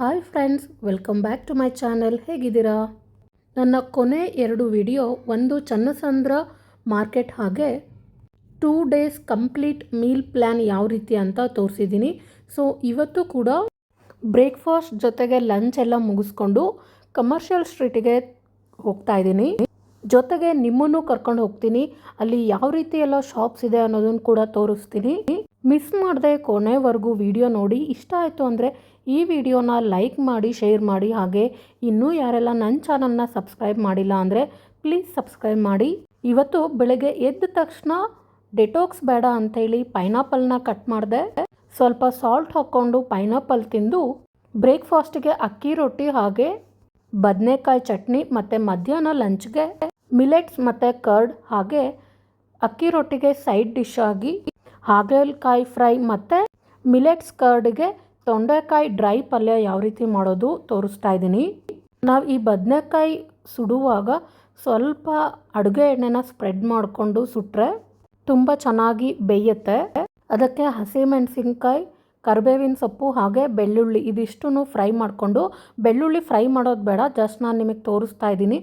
Hi friends, welcome back to my channel. ಹೇಗಿದ್ದೀರಾ? ನನ್ನ ಕೊನೆ ಎರಡು ವಿಡಿಯೋ ಒಂದು ಚನ್ನಸಂದ್ರ ಮಾರ್ಕೆಟ್ ಹಾಗೆ two days complete meal plan ಯಾವ ರೀತಿ ಅಂತ ತೋರಿಸಿದ್ದೀನಿ. ಸೊ ಇವತ್ತು ಕೂಡ ಬ್ರೇಕ್ಫಾಸ್ಟ್ ಜೊತೆಗೆ ಲಂಚ್ ಎಲ್ಲ ಮುಗಿಸ್ಕೊಂಡು ಕಮರ್ಷಿಯಲ್ ಸ್ಟ್ರೀಟಿಗೆ ಹೋಗ್ತಾ ಇದ್ದೀನಿ. ಜೊತೆಗೆ ನಿಮ್ಮನ್ನು ಕರ್ಕೊಂಡು ಹೋಗ್ತೀನಿ. ಅಲ್ಲಿ ಯಾವ ರೀತಿ ಎಲ್ಲ ಶಾಪ್ಸ್ ಇದೆ ಅನ್ನೋದನ್ನು ಕೂಡ ತೋರಿಸ್ತೀನಿ. ಮಿಸ್ ಮಾಡದೆ ಕೊನೆವರೆಗೂ ವಿಡಿಯೋ ನೋಡಿ ಇಷ್ಟ ಆಯಿತು ಅಂದರೆ ಈ ವಿಡಿಯೋನ ಲೈಕ್ ಮಾಡಿ, ಶೇರ್ ಮಾಡಿ, ಹಾಗೆ ಇನ್ನೂ ಯಾರೆಲ್ಲ ನನ್ನ ಚಾನಲ್ನ ಸಬ್ಸ್ಕ್ರೈಬ್ ಮಾಡಿಲ್ಲ ಅಂದರೆ ಪ್ಲೀಸ್ ಸಬ್ಸ್ಕ್ರೈಬ್ ಮಾಡಿ. ಇವತ್ತು ಬೆಳಗ್ಗೆ ಎದ್ದ ತಕ್ಷಣ ಡೆಟಾಕ್ಸ್ ಬೇಡ ಅಂಥೇಳಿ ಪೈನಾಪಲ್ನ ಕಟ್ ಮಾಡಿದೆ. ಸ್ವಲ್ಪ ಸಾಲ್ಟ್ ಹಾಕ್ಕೊಂಡು ಪೈನಾಪಲ್ ತಿಂದು ಬ್ರೇಕ್ಫಾಸ್ಟ್ಗೆ ಅಕ್ಕಿ ರೊಟ್ಟಿ ಹಾಗೆ ಬದನೆಕಾಯಿ ಚಟ್ನಿ ಮತ್ತು ಮಧ್ಯಾಹ್ನ ಲಂಚ್ಗೆ ಮಿಲೆಟ್ಸ್ ಮತ್ತು ಕರ್ಡ್ ಹಾಗೆ ಅಕ್ಕಿ ರೊಟ್ಟಿಗೆ ಸೈಡ್ ಡಿಶ್ ಆಗಿ ಹಾಗಲಕಾಯಿ ಫ್ರೈ ಮತ್ತು ಮಿಲೆಟ್ಸ್ ಕರ್ಡ್ಗೆ ತೊಂಡೆಕಾಯಿ ಡ್ರೈ ಪಲ್ಯ ಯಾವ ರೀತಿ ಮಾಡೋದು ತೋರಿಸ್ತಾ ಇದ್ದೀನಿ. ನಾವು ಈ ಬದನೆಕಾಯಿ ಸುಡುವಾಗ ಸ್ವಲ್ಪ ಅಡುಗೆ ಎಣ್ಣೆನ ಸ್ಪ್ರೆಡ್ ಮಾಡಿಕೊಂಡು ಸುಟ್ಟರೆ ತುಂಬ ಚೆನ್ನಾಗಿ ಬೇಯುತ್ತೆ. ಅದಕ್ಕೆ ಹಸಿಮೆಣಸಿನ್ಕಾಯಿ, ಕರಿಬೇವಿನ ಸೊಪ್ಪು ಹಾಗೆ ಬೆಳ್ಳುಳ್ಳಿ ಇದಿಷ್ಟು ಫ್ರೈ ಮಾಡಿಕೊಂಡು, ಬೆಳ್ಳುಳ್ಳಿ ಫ್ರೈ ಮಾಡೋದು ಬೇಡ, ಜಸ್ಟ್ ನಾನು ನಿಮಗೆ ತೋರಿಸ್ತಾ ಇದ್ದೀನಿ.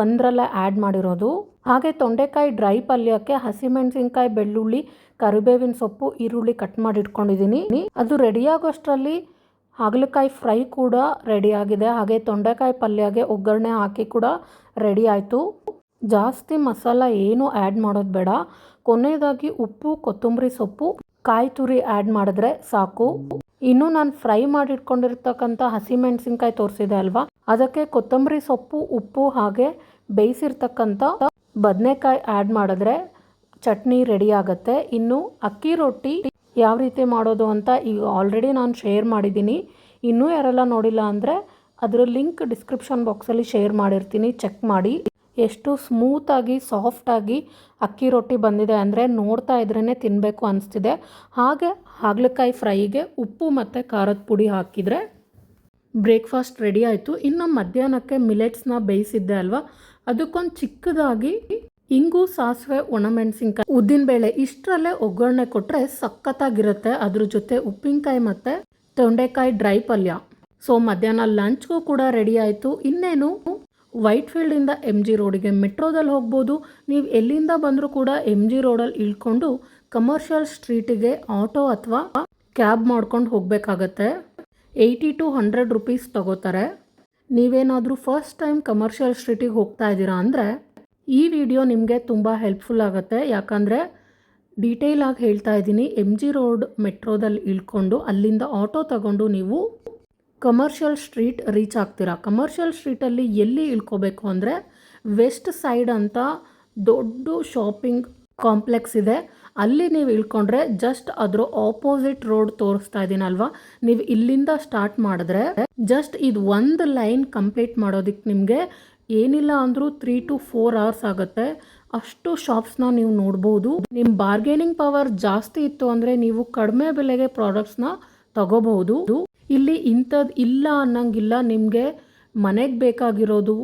ಒಂದರಲ್ಲೇ ಆ್ಯಡ್ ಮಾಡಿರೋದು. ಹಾಗೆ ತೊಂಡೆಕಾಯಿ ಡ್ರೈ ಪಲ್ಯಕ್ಕೆ ಹಸಿಮೆಣಸಿನ್ಕಾಯಿ, ಬೆಳ್ಳುಳ್ಳಿ, ಕರಿಬೇವಿನ ಸೊಪ್ಪು, ಈರುಳ್ಳಿ ಕಟ್ ಮಾಡಿ ಇಟ್ಕೊಂಡಿದ್ದೀನಿ ಅದು ರೆಡಿಯಾಗೋಷ್ಟರಲ್ಲಿ ಹಾಗಲಕಾಯಿ ಫ್ರೈ ಕೂಡ ರೆಡಿಯಾಗಿದೆ ಹಾಗೆ ತೊಂಡೆಕಾಯಿ ಪಲ್ಯಗೆ ಒಗ್ಗರಣೆ ಹಾಕಿ ಕೂಡ ರೆಡಿ ಆಯಿತು. ಜಾಸ್ತಿ ಮಸಾಲ ಏನು ಆ್ಯಡ್ ಮಾಡೋದು ಬೇಡ. ಕೊನೆಯದಾಗಿ ಉಪ್ಪು, ಕೊತ್ತಂಬರಿ ಸೊಪ್ಪು, ಕಾಯಿ ತುರಿ ಆ್ಯಡ್ ಮಾಡಿದ್ರೆ ಸಾಕು. ಇನ್ನು ನಾನು ಫ್ರೈ ಮಾಡಿಟ್ಕೊಂಡಿರ್ತಕ್ಕಂಥ ಹಸಿಮೆಣಸಿನ್ಕಾಯಿ ತೋರಿಸಿದೆ ಅಲ್ವಾ? ಅದಕ್ಕೆ ಕೊತ್ತಂಬರಿ ಸೊಪ್ಪು, ಉಪ್ಪು ಹಾಗೆ ಬೇಯಿಸಿರ್ತಕ್ಕಂಥ ಬದನೆಕಾಯಿ ಆ್ಯಡ್ ಮಾಡಿದ್ರೆ ಚಟ್ನಿ ರೆಡಿ ಆಗುತ್ತೆ. ಇನ್ನು ಅಕ್ಕಿ ರೊಟ್ಟಿ ಯಾವ ರೀತಿ ಮಾಡೋದು ಅಂತ ಈಗ ಆಲ್ರೆಡಿ ನಾನು ಶೇರ್ ಮಾಡಿದ್ದೀನಿ. ಇನ್ನೂ ಯಾರೆಲ್ಲ ನೋಡಿಲ್ಲ ಅಂದರೆ ಅದರ ಲಿಂಕ್ ಡಿಸ್ಕ್ರಿಪ್ಷನ್ ಬಾಕ್ಸಲ್ಲಿ ಶೇರ್ ಮಾಡಿರ್ತೀನಿ. ಚೆಕ್ ಮಾಡಿ. ಎಷ್ಟು ಸ್ಮೂತಾಗಿ ಸಾಫ್ಟಾಗಿ ಅಕ್ಕಿ ರೊಟ್ಟಿ ಬಂದಿದೆ ಅಂದರೆ ನೋಡ್ತಾ ಇದ್ರೇ ತಿನ್ನಬೇಕು ಅನಿಸ್ತಿದೆ. ಹಾಗೆ ಹಾಗಲಕಾಯಿ ಫ್ರೈಗೆ ಉಪ್ಪು ಮತ್ತು ಖಾರದ ಪುಡಿ ಹಾಕಿದರೆ ಬ್ರೇಕ್ಫಾಸ್ಟ್ ರೆಡಿ ಆಯಿತು. ಇನ್ನು ಮಧ್ಯಾಹ್ನಕ್ಕೆ ಮಿಲೆಟ್ಸ್ನ ಬೇಯಿಸಿದ್ದೆ ಅಲ್ವಾ? ಅದಕ್ಕೊಂದು ಚಿಕ್ಕದಾಗಿ ಇಂಗು, ಸಾಸಿವೆ, ಒಣಮೆಣಸಿನ್ಕಾಯಿ, ಉದ್ದಿನಬೇಳೆ ಇಷ್ಟರಲ್ಲೇ ಒಗ್ಗರಣೆ ಕೊಟ್ಟರೆ ಸಖತ್ತಾಗಿರುತ್ತೆ. ಅದ್ರ ಜೊತೆ ಉಪ್ಪಿನಕಾಯಿ ಮತ್ತು ತೊಂಡೆಕಾಯಿ ಡ್ರೈ ಪಲ್ಯ. ಸೊ, ಮಧ್ಯಾಹ್ನ ಲಂಚ್ಗೂ ಕೂಡ ರೆಡಿ ಆಯಿತು. ಇನ್ನೇನು ವೈಟ್ ಫೀಲ್ಡಿಂದ ಎಂ ಜಿ ರೋಡಿಗೆ ಮೆಟ್ರೋದಲ್ಲಿ ಹೋಗ್ಬೋದು. ನೀವು ಎಲ್ಲಿಂದ ಬಂದರೂ ಕೂಡ ಎಂ ಜಿ ರೋಡಲ್ಲಿ ಇಳ್ಕೊಂಡು ಕಮರ್ಷಿಯಲ್ ಸ್ಟ್ರೀಟಿಗೆ ಆಟೋ ಅಥವಾ ಕ್ಯಾಬ್ ಮಾಡ್ಕೊಂಡು ಹೋಗಬೇಕಾಗತ್ತೆ. ಏಯ್ಟಿ ಟು ಹಂಡ್ರೆಡ್ ರುಪೀಸ್ ತಗೋತಾರೆ. ನೀವೇನಾದರೂ ಫಸ್ಟ್ ಟೈಮ್ ಕಮರ್ಷಿಯಲ್ ಸ್ಟ್ರೀಟಿಗೆ ಹೋಗ್ತಾ ಇದ್ದೀರಾ ಅಂದರೆ ಈ ವಿಡಿಯೋ ನಿಮಗೆ ತುಂಬ ಹೆಲ್ಪ್ಫುಲ್ ಆಗುತ್ತೆ. ಯಾಕಂದರೆ ಡೀಟೇಲ್ ಆಗಿ ಹೇಳ್ತಾ ಇದ್ದೀನಿ. ಎಂ ಜಿ ರೋಡ್ ಮೆಟ್ರೋದಲ್ಲಿ ಇಳ್ಕೊಂಡು ಅಲ್ಲಿಂದ ಆಟೋ ತಗೊಂಡು ನೀವು ಕಮರ್ಷಿಯಲ್ ಸ್ಟ್ರೀಟ್ ರೀಚ್ ಆಗ್ತೀರಾ. ಕಮರ್ಷಿಯಲ್ ಸ್ಟ್ರೀಟಲ್ಲಿ ಎಲ್ಲಿ ಇಳ್ಕೋಬೇಕು ಅಂದರೆ ವೆಸ್ಟ್ ಸೈಡ್ ಅಂತ ದೊಡ್ಡ ಶಾಪಿಂಗ್ ಕಾಂಪ್ಲೆಕ್ಸ್ ಇದೆ. ಅಲ್ಲಿ ನೀವು ಇಳ್ಕೊಂಡ್ರೆ ಜಸ್ಟ್ ಅದ್ರ ಆಪೋಸಿಟ್ ರೋಡ್ ತೋರಿಸ್ತಾ ಇದ್ದೀನಲ್ವಾ ನೀವು ಇಲ್ಲಿಂದ ಸ್ಟಾರ್ಟ್ ಮಾಡಿದ್ರೆ ಜಸ್ಟ್ ಇದು ಒಂದು ಲೈನ್ ಕಂಪ್ಲೀಟ್ ಮಾಡೋದಕ್ಕೆ ನಿಮಗೆ ಏನಿಲ್ಲ ಅಂದರೂ ತ್ರೀ ಟು ಫೋರ್ ಅವರ್ಸ್ ಆಗುತ್ತೆ. ಅಷ್ಟು ಶಾಪ್ಸ್ನ ನೀವು ನೋಡ್ಬೋದು. ನಿಮ್ಮ ಬಾರ್ಗೇನಿಂಗ್ ಪವರ್ ಜಾಸ್ತಿ ಇತ್ತು ಅಂದರೆ ನೀವು ಕಡಿಮೆ ಬೆಲೆಗೆ ಪ್ರಾಡಕ್ಟ್ಸ್ನ ತಗೋಬಹುದು. ಇಲ್ಲಿ ಇಂಥದ್ದು ಇಲ್ಲ ಅನ್ನಂಗಿಲ್ಲ. ನಿಮಗೆ ಮನೆಗೆ ಬೇಕಾಗಿರೋದು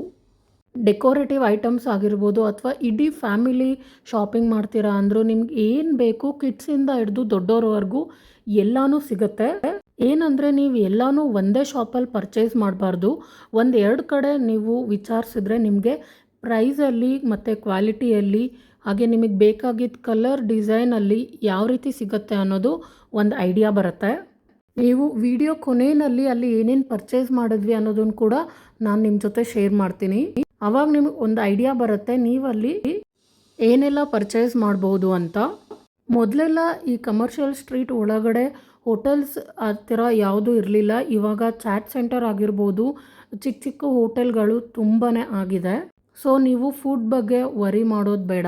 ಡೆಕೋರೇಟಿವ್ ಐಟಮ್ಸ್ ಆಗಿರ್ಬೋದು ಅಥವಾ ಇಡೀ ಫ್ಯಾಮಿಲಿ ಶಾಪಿಂಗ್ ಮಾಡ್ತೀರಾ ಅಂದರೂ ನಿಮ್ಗೆ ಏನು ಬೇಕು ಕಿಡ್ಸಿಂದ ಹಿಡಿದು ದೊಡ್ಡೋರವರೆಗೂ ಎಲ್ಲನೂ ಸಿಗುತ್ತೆ. ಏನಂದರೆ ನೀವು ಎಲ್ಲನೂ ಒಂದೇ ಶಾಪಲ್ಲಿ ಪರ್ಚೇಸ್ ಮಾಡಬಾರ್ದು. ಒಂದು ಎರಡು ಕಡೆ ನೀವು ವಿಚಾರಿಸಿದ್ರೆ ನಿಮಗೆ ಪ್ರೈಸಲ್ಲಿ ಮತ್ತು ಕ್ವಾಲಿಟಿಯಲ್ಲಿ ಹಾಗೆ ನಿಮಗೆ ಬೇಕಾಗಿದ್ದ ಕಲರ್ ಡಿಸೈನಲ್ಲಿ ಯಾವ ರೀತಿ ಸಿಗುತ್ತೆ ಅನ್ನೋದು ಒಂದು ಐಡಿಯಾ ಬರುತ್ತೆ. ನೀವು ವಿಡಿಯೋ ಕೊನೆಯಲ್ಲಿ ಅಲ್ಲಿ ಏನೇನು ಪರ್ಚೇಸ್ ಮಾಡಿದ್ವಿ ಅನ್ನೋದನ್ನು ಕೂಡ ನಾನು ನಿಮ್ಮ ಜೊತೆ ಶೇರ್ ಮಾಡ್ತೀನಿ. ಅವಾಗ ನಿಮಗೆ ಒಂದು ಐಡಿಯಾ ಬರುತ್ತೆ, ನೀವಲ್ಲಿ ಏನೆಲ್ಲ ಪರ್ಚೇಸ್ ಮಾಡ್ಬೋದು ಅಂತ. ಮೊದಲೆಲ್ಲ ಈ ಕಮರ್ಷಿಯಲ್ ಸ್ಟ್ರೀಟ್ ಒಳಗಡೆ ಹೋಟೆಲ್ಸ್ ಹತ್ತಿರ ಯಾವುದೂ ಇರಲಿಲ್ಲ, ಇವಾಗ ಚಾಟ್ ಸೆಂಟರ್ ಆಗಿರ್ಬೋದು, ಚಿಕ್ಕ ಚಿಕ್ಕ ಹೋಟೆಲ್ಗಳು ತುಂಬಾ ಆಗಿದೆ. ಸೊ ನೀವು ಫುಡ್ ಬಗ್ಗೆ ವರಿ ಮಾಡೋದು ಬೇಡ.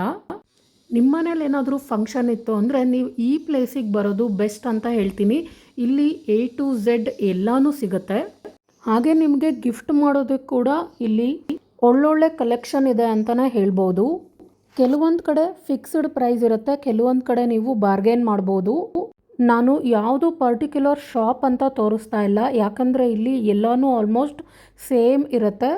ನಿಮ್ಮ ಮನೇಲಿ ಏನಾದರೂ ಫಂಕ್ಷನ್ ಇತ್ತು ಅಂದರೆ ನೀವು ಈ ಪ್ಲೇಸಿಗೆ ಬರೋದು ಬೆಸ್ಟ್ ಅಂತ ಹೇಳ್ತೀನಿ. ಇಲ್ಲಿ ಎ ಟು ಝೆಡ್ ಎಲ್ಲನೂ ಸಿಗುತ್ತೆ. ಹಾಗೆ ನಿಮಗೆ ಗಿಫ್ಟ್ ಮಾಡೋದಕ್ಕೆ ಕೂಡ ಇಲ್ಲಿ ಒಳ್ಳೊಳ್ಳೆ ಕಲೆಕ್ಷನ್ ಇದೆ ಅಂತಲೇ ಹೇಳ್ಬೋದು. ಕೆಲವೊಂದು ಕಡೆ ಫಿಕ್ಸ್ಡ್ ಪ್ರೈಸ್ ಇರುತ್ತೆ, ಕೆಲವೊಂದು ಕಡೆ ನೀವು ಬಾರ್ಗೇನ್ ಮಾಡ್ಬೋದು. ನಾನು ಯಾವುದು ಪರ್ಟಿಕ್ಯುಲರ್ ಶಾಪ್ ಅಂತ ತೋರಿಸ್ತಾ ಇಲ್ಲ. ಯಾಕಂದರೆ ಇಲ್ಲಿ ಎಲ್ಲನೂ ಆಲ್ಮೋಸ್ಟ್ ಸೇಮ್ ಇರುತ್ತೆ.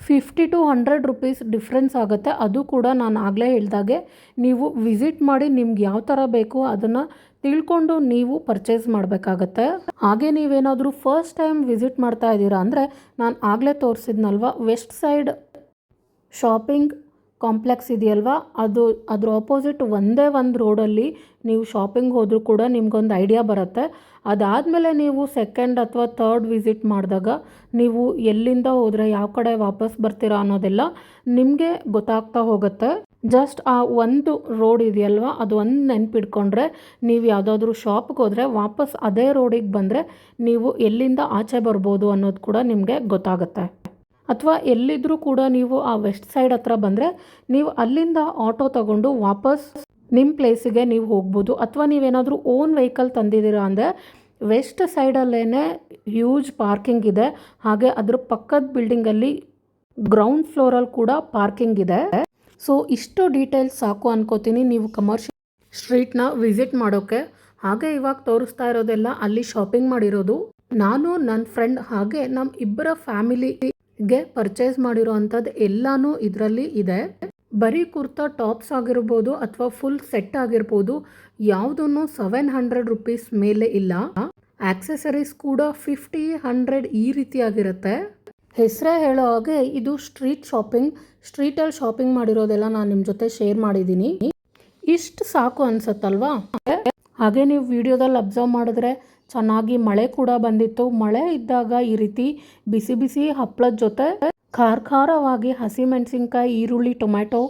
Fifty to hundred rupees difference ಆಗುತ್ತೆ. ಅದು ಕೂಡ ನಾನು ಆಗಲೇ ಹೇಳಿದಾಗೆ ನೀವು ವಿಸಿಟ್ ಮಾಡಿ ನಿಮ್ಗೆ ಯಾವ ಥರ ಬೇಕು ಅದನ್ನು ತಿಳ್ಕೊಂಡು ನೀವು ಪರ್ಚೇಸ್ ಮಾಡಬೇಕಾಗತ್ತೆ. ಹಾಗೆ ನೀವೇನಾದರೂ ಫಸ್ಟ್ ಟೈಮ್ ವಿಸಿಟ್ ಮಾಡ್ತಾ ಇದ್ದೀರಾ ಅಂದರೆ ನಾನು ಆಗಲೇ ತೋರಿಸಿದ್ನಲ್ವ ವೆಸ್ಟ್ ಸೈಡ್ ಶಾಪಿಂಗ್ ಕಾಂಪ್ಲೆಕ್ಸ್ ಇದೆಯಲ್ವಾ? ಅದು, ಅದ್ರ ಆಪೋಸಿಟ್ ಒಂದೇ ಒಂದು ರೋಡಲ್ಲಿ ನೀವು ಶಾಪಿಂಗ್ ಹೋದರೂ ಕೂಡ ನಿಮ್ಗೊಂದು ಐಡಿಯಾ ಬರುತ್ತೆ. ಅದಾದಮೇಲೆ ನೀವು ಸೆಕೆಂಡ್ ಅಥವಾ ಥರ್ಡ್ ವಿಸಿಟ್ ಮಾಡಿದಾಗ ನೀವು ಎಲ್ಲಿಂದ ಹೋದರೆ ಯಾವ ಕಡೆ ವಾಪಸ್ ಬರ್ತೀರಾ ಅನ್ನೋದೆಲ್ಲ ನಿಮಗೆ ಗೊತ್ತಾಗ್ತಾ ಹೋಗುತ್ತೆ. ಜಸ್ಟ್ ಆ ಒಂದು ರೋಡ್ ಇದೆಯಲ್ವಾ? ಅದು ಒಂದು ನೆನ್ಪಿಟ್ಕೊಂಡ್ರೆ ನೀವು ಯಾವುದಾದ್ರೂ ಶಾಪ್ಗೆ ಹೋದರೆ ವಾಪಸ್ ಅದೇ ರೋಡಿಗೆ ಬಂದರೆ ನೀವು ಎಲ್ಲಿಂದ ಆಚೆ ಬರ್ಬೋದು ಅನ್ನೋದು ಕೂಡ ನಿಮಗೆ ಗೊತ್ತಾಗುತ್ತೆ. ಅಥವಾ ಎಲ್ಲಿದ್ದರೂ ಕೂಡ ನೀವು ಆ ವೆಸ್ಟ್ ಸೈಡ್ ಹತ್ರ ಬಂದರೆ ನೀವು ಅಲ್ಲಿಂದ ಆಟೋ ತಗೊಂಡು ವಾಪಸ್ ನಿಮ್ಮ ಪ್ಲೇಸಿಗೆ ನೀವು ಹೋಗ್ಬೋದು. ಅಥವಾ ನೀವೇನಾದರೂ ಓನ್ ವೆಹಿಕಲ್ ತಂದಿದ್ದೀರಾ ಅಂದರೆ ವೆಸ್ಟ್ ಸೈಡಲ್ಲೇ ಹ್ಯೂಜ್ ಪಾರ್ಕಿಂಗ್ ಇದೆ. ಹಾಗೆ ಅದ್ರ ಪಕ್ಕದ ಬಿಲ್ಡಿಂಗಲ್ಲಿ ಗ್ರೌಂಡ್ ಫ್ಲೋರಲ್ಲಿ ಕೂಡ ಪಾರ್ಕಿಂಗ್ ಇದೆ. ಸೊ ಇಷ್ಟು ಡೀಟೇಲ್ಸ್ ಸಾಕು ಅನ್ಕೋತೀನಿ. ನೀವು ಕಮರ್ಷಿಯಲ್ ಸ್ಟ್ರೀಟ್ನ ವಿಸಿಟ್ ಮಾಡೋಕ್ಕೆ ಹಾಗೆ ಇವಾಗ ತೋರಿಸ್ತಾ ಇರೋದೆಲ್ಲ ಅಲ್ಲಿ ಶಾಪಿಂಗ್ ಮಾಡಿರೋದು. ನಾನು ನನ್ನ ಫ್ರೆಂಡ್ ಹಾಗೆ ನಮ್ಮ ಇಬ್ಬರ ಫ್ಯಾಮಿಲಿಗೆ ಪರ್ಚೇಸ್ ಮಾಡಿರೋ ಅಂಥದ್ದು ಎಲ್ಲಾನು ಇದರಲ್ಲಿ ಇದೆ. ಬರೀ ಕುರ್ತಾ ಟಾಪ್ಸ್ ಆಗಿರ್ಬೋದು ಅಥವಾ ಫುಲ್ ಸೆಟ್ ಆಗಿರ್ಬೋದು ಯಾವುದನ್ನು ಸೆವೆನ್ ಹಂಡ್ರೆಡ್ ರುಪೀಸ್ ಮೇಲೆ ಇಲ್ಲ. ಆಕ್ಸೆಸರೀಸ್ ಕೂಡ ಫಿಫ್ಟಿ ಹಂಡ್ರೆಡ್ ಈ ರೀತಿಯಾಗಿರುತ್ತೆ. ಹೆಸರೇ ಹೇಳೋ ಹಾಗೆ ಇದು ಸ್ಟ್ರೀಟ್ ಶಾಪಿಂಗ್ ಸ್ಟ್ರೀಟಲ್ಲಿ ಶಾಪಿಂಗ್ ಮಾಡಿರೋದೆಲ್ಲ ನಾನು ನಿಮ್ಮ ಜೊತೆ ಶೇರ್ ಮಾಡಿದ್ದೀನಿ ಇಷ್ಟು ಸಾಕು ಅನ್ಸತ್ತಲ್ವಾ? ಹಾಗೆ ನೀವು ವಿಡಿಯೋದಲ್ಲಿ ಅಬ್ಸರ್ವ್ ಮಾಡಿದ್ರೆ ಚೆನ್ನಾಗಿ ಮಳೆ ಕೂಡ ಬಂದಿತ್ತು. ಮಳೆ ಇದ್ದಾಗ ಈ ರೀತಿ ಬಿಸಿ ಬಿಸಿ ಹಪ್ಪಳದ ಜೊತೆ ಖಾರ ಖಾರವಾಗಿ ಹಸಿಮೆಣಸಿನ್ಕಾಯಿ, ಈರುಳ್ಳಿ, ಟೊಮ್ಯಾಟೊ,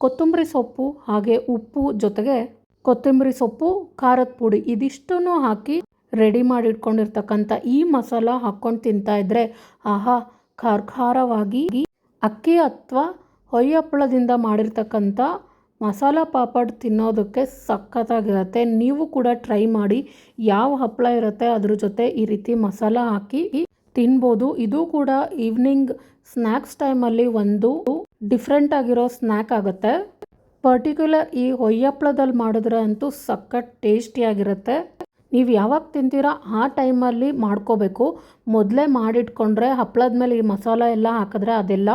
ಕೊತ್ತಂಬರಿ ಸೊಪ್ಪು, ಹಾಗೆ ಉಪ್ಪು ಜೊತೆಗೆ ಕೊತ್ತಂಬರಿ ಸೊಪ್ಪು, ಖಾರದ ಪುಡಿ ಇದಿಷ್ಟನ್ನು ಹಾಕಿ ರೆಡಿ ಮಾಡಿಟ್ಕೊಂಡಿರ್ತಕ್ಕಂಥ ಈ ಮಸಾಲ ಹಾಕ್ಕೊಂಡು ತಿಂತಾ ಇದ್ರೆ ಆಹಾ ಖಾರ ಖಾರವಾಗಿ ಅಕ್ಕಿ ಅಥವಾ ಹೊಯ್ಯಪ್ಪಳದಿಂದ ಮಾಡಿರ್ತಕ್ಕಂಥ ಮಸಾಲ ಪಾಪಡ್ ತಿನ್ನೋದಕ್ಕೆ ಸಖತ್ತಾಗಿರುತ್ತೆ. ನೀವು ಕೂಡ ಟ್ರೈ ಮಾಡಿ. ಯಾವ ಹಪ್ಪಳ ಇರುತ್ತೆ ಅದ್ರ ಜೊತೆ ಈ ರೀತಿ ಮಸಾಲ ಹಾಕಿ ತಿನ್ಬೋದು. ಇದು ಕೂಡ ಈವ್ನಿಂಗ್ ಸ್ನ್ಯಾಕ್ಸ್ ಟೈಮಲ್ಲಿ ಒಂದು ಡಿಫ್ರೆಂಟ್ ಆಗಿರೋ ಸ್ನ್ಯಾಕ್ ಆಗುತ್ತೆ. ಪರ್ಟಿಕ್ಯುಲರ್ ಈ ಹೊಯ್ಯಪ್ಪಳದಲ್ಲಿ ಮಾಡಿದ್ರೆ ಅಂತೂ ಸಖತ್ ಟೇಸ್ಟಿಯಾಗಿರುತ್ತೆ ನೀವು ಯಾವಾಗ ತಿಂತೀರಾ ಆ ಟೈಮಲ್ಲಿ ಮಾಡ್ಕೋಬೇಕು. ಮೊದಲೇ ಮಾಡಿಟ್ಕೊಂಡ್ರೆ ಹಪ್ಪಳದ ಮೇಲೆ ಈ ಮಸಾಲ ಎಲ್ಲ ಹಾಕಿದ್ರೆ ಅದೆಲ್ಲ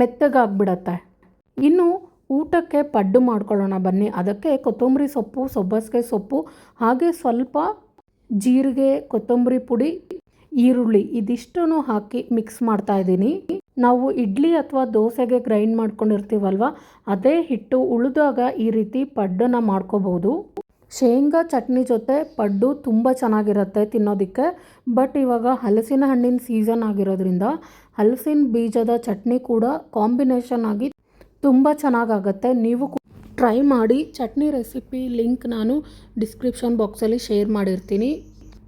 ಮೆತ್ತಗಾಗ್ಬಿಡತ್ತೆ. ಇನ್ನು ಊಟಕ್ಕೆ ಪಡ್ಡು ಮಾಡ್ಕೊಳ್ಳೋಣ ಬನ್ನಿ. ಅದಕ್ಕೆ ಕೊತ್ತಂಬರಿ ಸೊಪ್ಪು, ಸೊಬ್ಬಸಿಗೆ ಸೊಪ್ಪು, ಹಾಗೆ ಸ್ವಲ್ಪ ಜೀರಿಗೆ, ಕೊತ್ತಂಬರಿ ಪುಡಿ, ಈರುಳ್ಳಿ ಇದಿಷ್ಟನ್ನು ಹಾಕಿ ಮಿಕ್ಸ್ ಮಾಡ್ತಾ ಇದ್ದೀನಿ. ನಾವು ಇಡ್ಲಿ ಅಥವಾ ದೋಸೆಗೆ ಗ್ರೈಂಡ್ ಮಾಡ್ಕೊಂಡಿರ್ತೀವಲ್ವ, ಅದೇ ಹಿಟ್ಟು ಉಳಿದಾಗ ಈ ರೀತಿ ಪಡ್ಡನ್ನು ಮಾಡ್ಕೋಬೋದು. ಶೇಂಗಾ ಚಟ್ನಿ ಜೊತೆ ಪಡ್ಡು ತುಂಬ ಚೆನ್ನಾಗಿರುತ್ತೆ ತಿನ್ನೋದಕ್ಕೆ, ಬಟ್ ಇವಾಗ ಹಲಸಿನ ಹಣ್ಣಿನ ಸೀಸನ್ ಆಗಿರೋದ್ರಿಂದ ಹಲಸಿನ ಬೀಜದ ಚಟ್ನಿ ಕೂಡ ಕಾಂಬಿನೇಷನ್ ಆಗಿ ತುಂಬ ಚೆನ್ನಾಗಾಗತ್ತೆ. ನೀವು ಟ್ರೈ ಮಾಡಿ. ಚಟ್ನಿ ರೆಸಿಪಿ ಲಿಂಕ್ ನಾನು ಡಿಸ್ಕ್ರಿಪ್ಷನ್ ಬಾಕ್ಸಲ್ಲಿ ಶೇರ್ ಮಾಡಿರ್ತೀನಿ.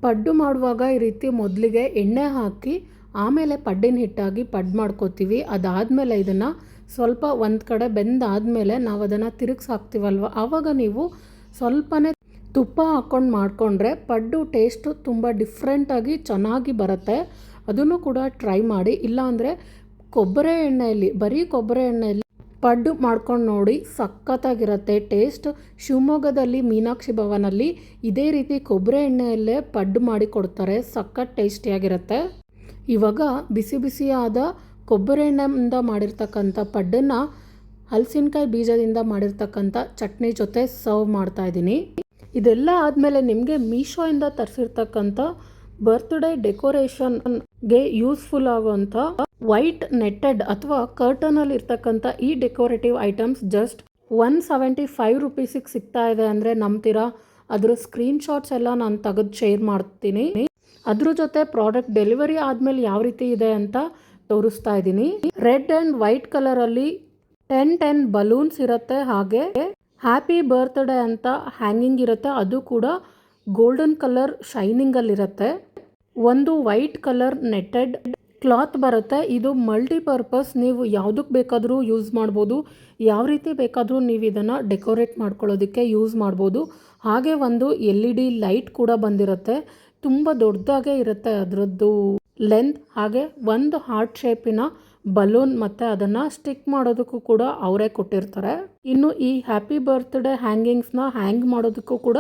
ಪಡ್ಡು ಮಾಡುವಾಗ ಈ ರೀತಿ ಮೊದಲಿಗೆ ಎಣ್ಣೆ ಹಾಕಿ, ಆಮೇಲೆ ಪಡ್ಡಿನ ಹಿಟ್ಟಾಗಿ ಪಡ್ ಮಾಡ್ಕೋತೀವಿ. ಅದಾದಮೇಲೆ ಇದನ್ನು ಸ್ವಲ್ಪ ಒಂದು ಕಡೆ ಬೆಂದಾದಮೇಲೆ ನಾವು ಅದನ್ನು ತಿರುಗಿಸಿ ಹಾಕ್ತೀವಲ್ವ ಆವಾಗ ನೀವು ಸ್ವಲ್ಪನೇ ತುಪ್ಪ ಹಾಕ್ಕೊಂಡು ಮಾಡಿಕೊಂಡ್ರೆ ಪಡ್ಡು ಟೇಸ್ಟು ತುಂಬ ಡಿಫ್ರೆಂಟಾಗಿ ಚೆನ್ನಾಗಿ ಬರುತ್ತೆ. ಅದನ್ನು ಕೂಡ ಟ್ರೈ ಮಾಡಿ. ಇಲ್ಲಾಂದರೆ ಕೊಬ್ಬರಿ ಎಣ್ಣೆಯಲ್ಲಿ, ಬರೀ ಕೊಬ್ಬರಿ ಎಣ್ಣೆಯಲ್ಲಿ ಪಡ್ಡು ಮಾಡ್ಕೊಂಡು ನೋಡಿ ಸಖತ್ತಾಗಿರುತ್ತೆ. ಟೇಸ್ಟ್ ಶಿವಮೊಗ್ಗದಲ್ಲಿ ಮೀನಾಕ್ಷಿ ಭವನಲ್ಲಿ ಇದೇ ರೀತಿ ಕೊಬ್ಬರಿ ಎಣ್ಣೆಯಲ್ಲೇ ಪಡ್ಡು ಮಾಡಿ ಕೊಡ್ತಾರೆ. ಸಖತ್ ಟೇಸ್ಟಿಯಾಗಿರುತ್ತೆ. ಇವಾಗ ಬಿಸಿ ಬಿಸಿಯಾದ ಕೊಬ್ಬರಿ ಎಣ್ಣೆಯಿಂದ ಮಾಡಿರ್ತಕ್ಕಂಥ ಪಡ್ಡನ್ನು ಹಲಸಿನಕಾಯಿ ಬೀಜದಿಂದ ಮಾಡಿರ್ತಕ್ಕಂಥ ಚಟ್ನಿ ಜೊತೆ ಸರ್ವ್ ಮಾಡ್ತಾ ಇದ್ದೀನಿ. ಇದೆಲ್ಲ ಆದಮೇಲೆ ನಿಮಗೆ ಮೀಶೋಯಿಂದ ತರಿಸಿರ್ತಕ್ಕಂಥ ಬರ್ತ್ಡೇ ಡೆಕೋರೇಷನ್ಗೆ ಯೂಸ್ಫುಲ್ ಆಗುವಂಥ ವೈಟ್ ನೆಟ್ಟೆಡ್ ಅಥವಾ ಕರ್ಟನಲ್ಲಿ ಇರ್ತಕ್ಕಂಥ ಈ decorative items just one seventy five ರುಪೀಸಿಗೆ ಸಿಗ್ತಾ ಇದೆ ಅಂದರೆ ನಂಬ್ತೀರಾ? ಅದ್ರ ಸ್ಕ್ರೀನ್ಶಾಟ್ಸ್ ಎಲ್ಲ ನಾನು ತೆಗೆದು ಶೇರ್ ಮಾಡ್ತೀನಿ. ಅದ್ರ ಜೊತೆ ಪ್ರಾಡಕ್ಟ್ ಡೆಲಿವರಿ ಆದ್ಮೇಲೆ ಯಾವ ರೀತಿ ಇದೆ ಅಂತ ತೋರಿಸ್ತಾ ಇದ್ದೀನಿ. ರೆಡ್ ಆ್ಯಂಡ್ ವೈಟ್ ಕಲರಲ್ಲಿ ಟೆನ್ ಟೆನ್ ಬಲೂನ್ಸ್ ಇರುತ್ತೆ, ಹಾಗೆ ಹ್ಯಾಪಿ ಬರ್ತ್ಡೇ ಅಂತ ಹ್ಯಾಂಗಿಂಗ್ ಇರುತ್ತೆ, ಅದು ಕೂಡ ಗೋಲ್ಡನ್ ಕಲರ್ ಶೈನಿಂಗಲ್ಲಿರುತ್ತೆ ಒಂದು ವೈಟ್ ಕಲರ್ ನೆಟ್ಟೆಡ್ ಕ್ಲಾತ್ ಬರುತ್ತೆ. ಇದು ಮಲ್ಟಿಪರ್ಪಸ್, ನೀವು ಯಾವುದಕ್ಕೆ ಬೇಕಾದರೂ ಯೂಸ್ ಮಾಡ್ಬೋದು. ಯಾವ ರೀತಿ ಬೇಕಾದರೂ ನೀವು ಇದನ್ನು ಡೆಕೋರೇಟ್ ಮಾಡ್ಕೊಳ್ಳೋದಕ್ಕೆ ಯೂಸ್ ಮಾಡ್ಬೋದು. ಹಾಗೆ ಒಂದು ಎಲ್ ಇ ಡಿ ಲೈಟ್ ಕೂಡ ಬಂದಿರುತ್ತೆ. ತುಂಬ ದೊಡ್ಡದಾಗೆ ಇರುತ್ತೆ ಅದರದ್ದು ಲೆಂತ್. ಹಾಗೆ ಒಂದು ಹಾರ್ಟ್ ಶೇಪಿನ ಬಲೂನ್ ಮತ್ತು ಅದನ್ನು ಸ್ಟಿಕ್ ಮಾಡೋದಕ್ಕೂ ಕೂಡ ಅವರೇ ಕೊಟ್ಟಿರ್ತಾರೆ. ಇನ್ನು ಈ ಹ್ಯಾಪಿ ಬರ್ತ್ಡೇ ಹ್ಯಾಂಗಿಂಗ್ಸ್ನ ಹ್ಯಾಂಗ್ ಮಾಡೋದಕ್ಕೂ ಕೂಡ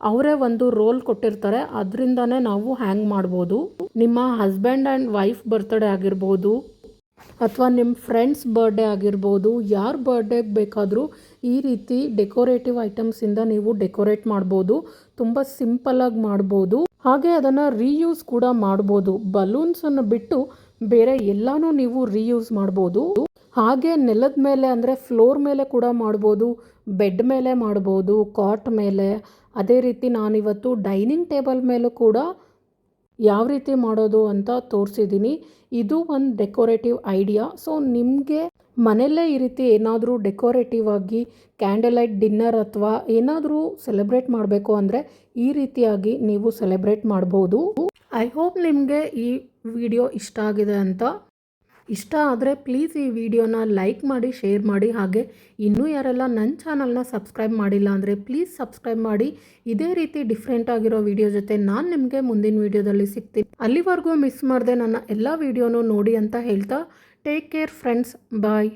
ಅವರೇ ಒಂದು ರೋಲ್ ಕೊಟ್ಟಿರ್ತಾರೆ. ಅದರಿಂದನೇ ನಾವು ಹ್ಯಾಂಗ್ ಮಾಡ್ಬೋದು. ನಿಮ್ಮ ಹಸ್ಬೆಂಡ್ ಆ್ಯಂಡ್ ವೈಫ್ ಬರ್ತ್ಡೇ ಆಗಿರ್ಬೋದು, ಅಥವಾ ನಿಮ್ಮ ಫ್ರೆಂಡ್ಸ್ ಬರ್ಡೇ ಆಗಿರ್ಬೋದು, ಯಾರ ಬರ್ಡೇಗೆ ಬೇಕಾದರೂ ಈ ರೀತಿ ಡೆಕೋರೇಟಿವ್ ಐಟಮ್ಸಿಂದ ನೀವು ಡೆಕೋರೇಟ್ ಮಾಡ್ಬೋದು. ತುಂಬ ಸಿಂಪಲ್ಲಾಗಿ ಮಾಡ್ಬೋದು. ಹಾಗೆ ಅದನ್ನು ರೀಯೂಸ್ ಕೂಡ ಮಾಡ್ಬೋದು. ಬಲೂನ್ಸನ್ನು ಬಿಟ್ಟು ಬೇರೆ ಎಲ್ಲಾನು ನೀವು ರೀಯೂಸ್ ಮಾಡ್ಬೋದು. ಹಾಗೆ ನೆಲದ ಮೇಲೆ ಅಂದರೆ ಫ್ಲೋರ್ ಮೇಲೆ ಕೂಡ ಮಾಡ್ಬೋದು. ಬೆಡ್ ಮೇಲೆ ಮಾಡ್ಬೋದು, ಕಾಟ್ ಮೇಲೆ. ಅದೇ ರೀತಿ ನಾನಿವತ್ತು ಡೈನಿಂಗ್ ಟೇಬಲ್ ಮೇಲೂ ಕೂಡ ಯಾವ ರೀತಿ ಮಾಡೋದು ಅಂತ ತೋರಿಸಿದ್ದೀನಿ. ಇದು ಒಂದು ಡೆಕೋರೇಟಿವ್ ಐಡಿಯಾ. ಸೊ, ನಿಮಗೆ ಮನೆಯಲ್ಲೇ ಈ ರೀತಿ ಏನಾದರೂ ಡೆಕೋರೇಟಿವ್ ಆಗಿ ಕ್ಯಾಂಡಲ್ ಲೈಟ್ ಡಿನ್ನರ್ ಅಥವಾ ಏನಾದರೂ ಸೆಲೆಬ್ರೇಟ್ ಮಾಡಬೇಕು ಅಂದರೆ ಈ ರೀತಿಯಾಗಿ ನೀವು ಸೆಲೆಬ್ರೇಟ್ ಮಾಡ್ಬೋದು. ಐ ಹೋಪ್ ನಿಮಗೆ ಈ ವಿಡಿಯೋ ಇಷ್ಟ ಆಗಿದೆ ಅಂತ ಇಷ್ಟ ಆದರೆ ಪ್ಲೀಸ್ ಈ ವಿಡಿಯೋನ ಲೈಕ್ ಮಾಡಿ ಶೇರ್ ಮಾಡಿ. ಹಾಗೆ ಇನ್ನೂ ಯಾರೆಲ್ಲ ನನ್ನ ಚಾನಲ್ನ ಸಬ್ಸ್ಕ್ರೈಬ್ ಮಾಡಿಲ್ಲ ಅಂದರೆ ಪ್ಲೀಸ್ ಸಬ್ಸ್ಕ್ರೈಬ್ ಮಾಡಿ. ಇದೇ ರೀತಿ ಡಿಫ್ರೆಂಟ್ ಆಗಿರೋ ವಿಡಿಯೋ ಜೊತೆ ನಾನು ನಿಮಗೆ ಮುಂದಿನ ವಿಡಿಯೋದಲ್ಲಿ ಸಿಗ್ತೀನಿ. ಅಲ್ಲಿವರೆಗೂ ಮಿಸ್ ಮಾಡದೆ ನನ್ನ ಎಲ್ಲ ವಿಡಿಯೋನೂ ನೋಡಿ ಅಂತ ಹೇಳ್ತಾ ಟೇಕ್ ಕೇರ್ ಫ್ರೆಂಡ್ಸ್ ಬಾಯ್